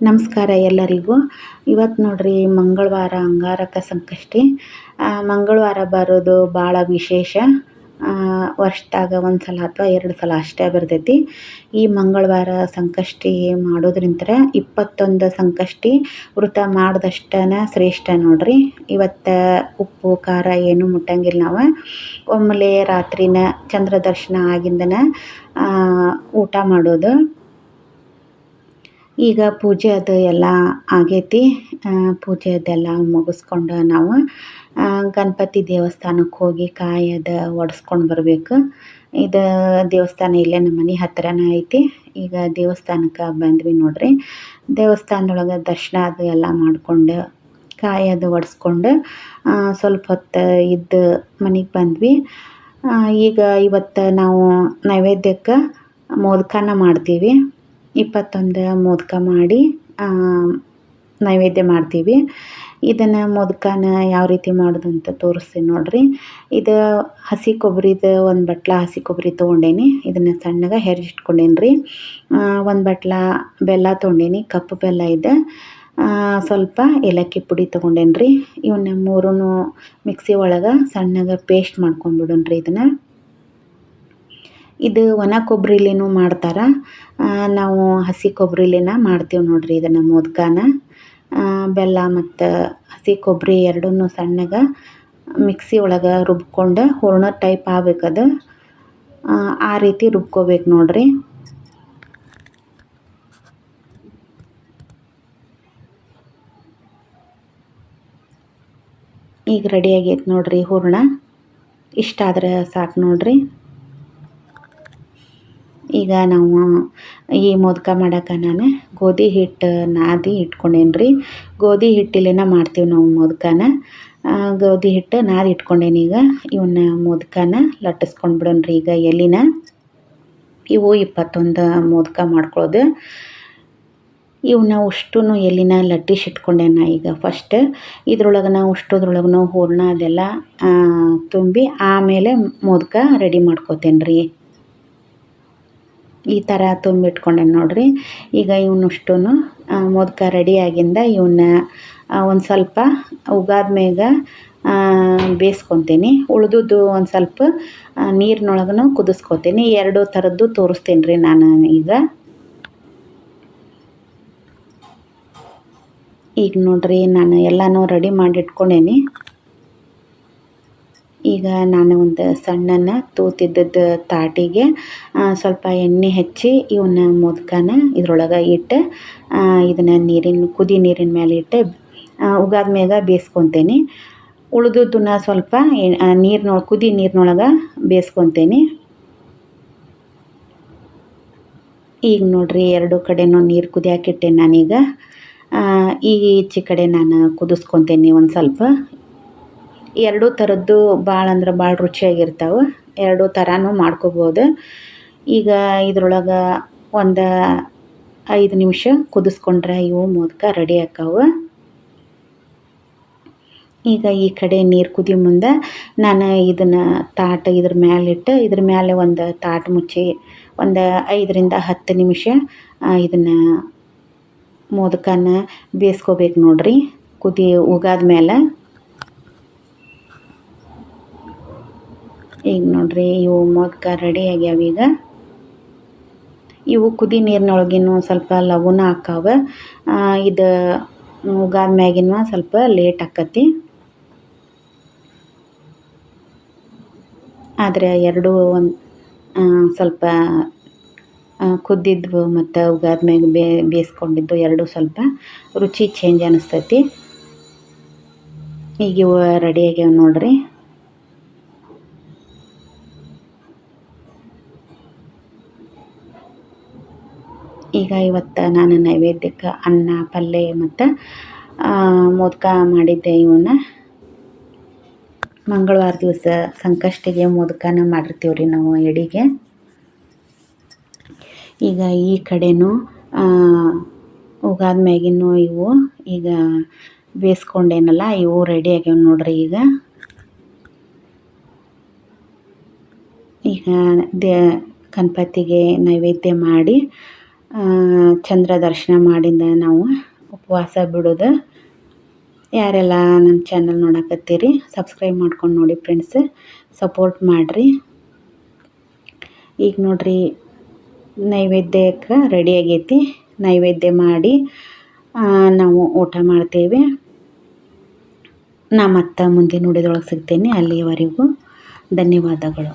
ನಮಸ್ಕಾರ ಎಲ್ಲರಿಗೂ. ಇವತ್ತು ನೋಡ್ರಿ ಮಂಗಳವಾರ ಅಂಗಾರಕ ಸಂಕಷ್ಟಿ. ಮಂಗಳವಾರ ಬರೋದು ಭಾಳ ವಿಶೇಷ. ವರ್ಷದಾಗ ಒಂದು ಸಲ ಅಥವಾ ಎರಡು ಸಲ ಅಷ್ಟೇ ಬರ್ತೈತಿ. ಈ ಮಂಗಳವಾರ ಸಂಕಷ್ಟಿ ಮಾಡೋದ್ರಿಂತ ಇಪ್ಪತ್ತೊಂದು ಸಂಕಷ್ಟಿ ವೃತ ಮಾಡಿದಷ್ಟನ ಶ್ರೇಷ್ಠ ನೋಡ್ರಿ. ಇವತ್ತು ಉಪ್ಪು, ಖಾರ ಏನು ಮುಟ್ಟಂಗಿಲ್ಲ ನಾವು. ಒಮ್ಮೆಲೆ ರಾತ್ರಿನ ಚಂದ್ರ ದರ್ಶನ ಆಗಿಂದನ ಊಟ ಮಾಡೋದು. ಈಗ ಪೂಜೆ ಅದು ಎಲ್ಲ ಆಗೈತಿ. ಪೂಜೆ ಅದೆಲ್ಲ ಮುಗಿಸ್ಕೊಂಡು ನಾವು ಗಣಪತಿ ದೇವಸ್ಥಾನಕ್ಕೆ ಹೋಗಿ ಕಾಯಿ ಅದು ಒಡ್ಸ್ಕೊಂಡು ಬರಬೇಕು. ಇದು ದೇವಸ್ಥಾನ ಇಲ್ಲೇ ನಮ್ಮ ಮನೆ ಹತ್ತಿರನೇ ಐತಿ. ಈಗ ದೇವಸ್ಥಾನಕ್ಕೆ ಬಂದ್ವಿ ನೋಡ್ರಿ. ದೇವಸ್ಥಾನದೊಳಗೆ ದರ್ಶನ ಅದು ಎಲ್ಲ ಮಾಡಿಕೊಂಡು ಕಾಯಿ ಅದು ಒಡ್ಸ್ಕೊಂಡು ಸ್ವಲ್ಪ ಹೊತ್ತು ಇದ್ದು ಮನೆಗೆ ಬಂದ್ವಿ. ಈಗ ಇವತ್ತು ನಾವು ನೈವೇದ್ಯಕ್ಕೆ ಮೋದಕನ ಮಾಡ್ತೀವಿ ಇಪ್ಪತ್ತೊಂದು ಮೋದಕ ಮಾಡಿ ನೈವೇದ್ಯ ಮಾಡ್ತೀವಿ. ಇದನ್ನು ಮೋದಕನ ಯಾವ ರೀತಿ ಮಾಡೋದು ಅಂತ ತೋರಿಸ್ತೀನಿ ನೋಡಿರಿ. ಇದು ಹಸಿ ಕೊಬ್ಬರಿದು ಒಂದು ಬಟ್ಲ ಹಸಿ ಕೊಬ್ಬರಿ ತೊಗೊಂಡೇನಿ. ಇದನ್ನು ಸಣ್ಣಗೆ ಹೆರಿಸಿಟ್ಕೊಂಡೇನಿ ರೀ ಒಂದು ಬಟ್ಲ ಬೆಲ್ಲ ತೊಗೊಂಡೇನಿ ಕಪ್ಪು ಬೆಲ್ಲ ಇದೆ. ಸ್ವಲ್ಪ ಏಲಕ್ಕಿ ಪುಡಿ ತೊಗೊಂಡೇನಿ ರೀ ಇವನ್ನ ಮೂರೂ ಮಿಕ್ಸಿ ಒಳಗೆ ಸಣ್ಣಗೆ ಪೇಸ್ಟ್ ಮಾಡ್ಕೊಂಡ್ಬಿಡೋಣ ರೀ ಇದನ್ನು. ಇದು ಒಣ ಕೊಬ್ಬರಿಲಿನೂ ಮಾಡ್ತಾರೆ. ನಾವು ಹಸಿ ಕೊಬ್ಬರಿಲಿನ ಮಾಡ್ತೀವಿ ನೋಡಿರಿ ಇದನ್ನು ಮೋದಕನ. ಬೆಲ್ಲ ಮತ್ತು ಹಸಿ ಕೊಬ್ಬರಿ ಎರಡನ್ನೂ ಸಣ್ಣಗೆ ಮಿಕ್ಸಿ ಒಳಗೆ ರುಬ್ಕೊಂಡು ಹೂರ್ಣ ಟೈಪ್ ಆಗ್ಬೇಕದು ಆ ರೀತಿ ರುಬ್ಕೋಬೇಕು ನೋಡಿರಿ. ಈಗ ರೆಡಿ ಆಗೈತೆ ನೋಡಿರಿ ಹೂರ್ಣ. ಇಷ್ಟಾದ್ರೆ ಸಾಕು ನೋಡಿರಿ. ಈಗ ನಾವು ಈ ಮೋದಕ ಮಾಡೋಕೆ ನಾನು ಗೋಧಿ ಹಿಟ್ಟು ನಾದಿ ಇಟ್ಕೊಂಡೇನಿ ರೀ ಗೋಧಿ ಹಿಟ್ಟಿಲೇನ ಮಾಡ್ತೀವಿ ನಾವು ಮೋದಕನ. ಗೋಧಿ ಹಿಟ್ಟು ನಾದಿ ಇಟ್ಕೊಂಡೇನಿ ಈಗ ಇವನ್ನ ಮೋದಕನ ಲಟ್ಟಿಸ್ಕೊಂಡು ಬಿಡೋಣ ರೀ ಈಗ ಎಲಿನ. ಇವು ಇಪ್ಪತ್ತೊಂದು ಮೋದಕ ಮಾಡ್ಕೊಳ್ಳೋದು ಇವನ್ನ ಉಷ್ಟು ಎಲ್ಲಿನ ಲಟ್ಟಿಸಿ ಇಟ್ಕೊಂಡೇನ ಈಗ ಫಸ್ಟ್ ಇದ್ರೊಳಗೆ ನಾವು ಉಷ್ಟೋದ್ರೊಳಗೆ ಹೂರಣ ಅದೆಲ್ಲ ತುಂಬಿ ಆಮೇಲೆ ಮೋದಕ ರೆಡಿ ಮಾಡ್ಕೋತೇನೆ ರೀ ಈ ಥರ ತುಂಬಿಟ್ಕೊಂಡೆ ನೋಡಿರಿ. ಈಗ ಇವನ್ನಷ್ಟು ಮೋದಕ ರೆಡಿ ಆಗಿಂದ ಇವನ್ನ ಒಂದು ಸ್ವಲ್ಪ ಉಗಾದ ಮೇಗ ಬೇಯಿಸ್ಕೊತೀನಿ ಉಳಿದುದು ಒಂದು ಸ್ವಲ್ಪ ನೀರಿನೊಳಗೂ ಕುದಿಸ್ಕೊತೀನಿ. ಎರಡು ಥರದ್ದು ತೋರಿಸ್ತೀನಿ ರೀ ನಾನು ಈಗ. ಈಗ ನೋಡಿರಿ ನಾನು ಎಲ್ಲನೂ ರೆಡಿ ಮಾಡಿ ಇಟ್ಕೊಂಡೇನಿ. ಈಗ ನಾನು ಒಂದು ಸಣ್ಣನ ತೂತಿದ್ದದ್ದು ತಾಟಿಗೆ ಸ್ವಲ್ಪ ಎಣ್ಣೆ ಹಚ್ಚಿ ಇವನ್ನ ಮೋದಕನ ಇದ್ರೊಳಗೆ ಇಟ್ಟು ಇದನ್ನು ನೀರಿನ, ಕುದಿ ನೀರಿನ ಮೇಲೆ ಇಟ್ಟು ಉಗಾದ ಮ್ಯಾಗ ಬೇಯಿಸ್ಕೊತೀನಿ. ಉಳ್ದದ್ದನ್ನ ಸ್ವಲ್ಪ ನೀರಿನ, ಕುದಿ ನೀರಿನೊಳಗೆ ಬೇಯಿಸ್ಕೊತೀನಿ. ಈಗ ನೋಡ್ರಿ ಎರಡು ಕಡೆನೂ ನೀರು ಕುದಿಯಾಕಿಟ್ಟೆ ನಾನೀಗ. ಈಗ ಈಚೆ ಕಡೆ ನಾನು ಕುದಿಸ್ಕೊತೀನಿ ಒಂದು ಸ್ವಲ್ಪ. ಎರಡೂ ಥರದ್ದು ಭಾಳ ಅಂದ್ರೆ ಭಾಳ ರುಚಿಯಾಗಿರ್ತಾವೆ. ಎರಡೂ ಥರನೂ ಮಾಡ್ಕೊಬೋದು. ಈಗ ಇದ್ರೊಳಗೆ ಒಂದು ಐದು ನಿಮಿಷ ಕುದಿಸ್ಕೊಂಡ್ರೆ ಇವು ಮೋದಕ ರೆಡಿ ಆಕ್ಕಾವು. ಈಗ ಈ ಕಡೆ ನೀರು ಕುದಿ ಮುಂದೆ ನಾನು ಇದನ್ನು ತಾಟ ಇದ್ರ ಮ್ಯಾಲಿಟ್ಟು ಇದ್ರ ಮೇಲೆ ಒಂದು ತಾಟ ಮುಚ್ಚಿ ಒಂದು ಐದರಿಂದ ಹತ್ತು ನಿಮಿಷ ಇದನ್ನು ಮೋದಕನ ಬೇಯಿಸ್ಕೋಬೇಕು ನೋಡ್ರಿ. ಕುದಿ ಉಗಾದ ಮೇಲೆ ಈಗ ನೋಡ್ರಿ, ಇವು ಮೊದ್ಕ ರೆಡಿ ಆಗ್ಯಾವ ಈಗ. ಇವು ಕುದಿ ನೀರಿನೊಳಗಿನೂ ಸ್ವಲ್ಪ ಲವಣ ಹಾಕಾವ. ಇದು ಉಗಾದ ಮ್ಯಾಗಿನ ಸ್ವಲ್ಪ ಲೇಟ್ ಆಕತಿ. ಆದರೆ ಎರಡು ಒಂದು ಸ್ವಲ್ಪ ಕುದ್ದಿದ್ವು ಮತ್ತು ಉಗಾದ ಮ್ಯಾಗ ಬೇಯಿಸ್ಕೊಂಡಿದ್ದು ಎರಡು ಸ್ವಲ್ಪ. ರುಚಿ ಚೇಂಜ್ ಅನಿಸ್ತೈತಿ. ಈಗ ಇವು ರೆಡಿ ಆಗ್ಯಾವ ನೋಡಿರಿ. ಈಗ ಇವತ್ತು ನಾನು ನೈವೇದ್ಯಕ್ಕೆ ಅನ್ನ, ಪಲ್ಯ ಮತ್ತು ಮೋದಕ ಮಾಡಿದ್ದೆ ಇವನ್ನ. ಮಂಗಳವಾರ ದಿವಸ ಸಂಕಷ್ಟಿಗೆ ಮೋದಕನ ಮಾಡಿರ್ತೀವಿ ರೀ ನಾವು ಎಡಿಗೆ. ಈಗ ಈ ಕಡೆನೂ ಉಗಾದ ಮ್ಯಾಗಿನೂ ಇವು. ಈಗ ಬೇಯಿಸ್ಕೊಂಡೇನಲ್ಲ, ಇವು ರೆಡಿ ಆಗ್ಯಾವ ನೋಡ್ರಿ ಈಗ. ಈಗ ದೇ, ಗಣಪತಿಗೆ ನೈವೇದ್ಯ ಮಾಡಿ ಚಂದ್ರ ದರ್ಶನ ಮಾಡಿಂದ ನಾವು ಉಪವಾಸ ಬಿಡೋದು. ಯಾರೆಲ್ಲ ನಮ್ಮ ಚಾನಲ್ ನೋಡಕತ್ತೀರಿ ಸಬ್ಸ್ಕ್ರೈಬ್ ಮಾಡ್ಕೊಂಡು ನೋಡಿ ಫ್ರೆಂಡ್ಸ್ ಸಪೋರ್ಟ್ ಮಾಡಿರಿ. ಈಗ ನೋಡ್ರಿ, ನೈವೇದ್ಯಕ್ಕೆ ರೆಡಿ ಆಗೈತಿ. ನೈವೇದ್ಯ ಮಾಡಿ ನಾವು ಊಟ ಮಾಡ್ತೇವೆ. ನಾ ಮತ್ತೆ ಮುಂದಿನ ನುಡಿದೊಳಗೆ ಸಿಗ್ತೇನೆ ಅಲ್ಲಿಯವರೆಗೂ ಧನ್ಯವಾದಗಳು.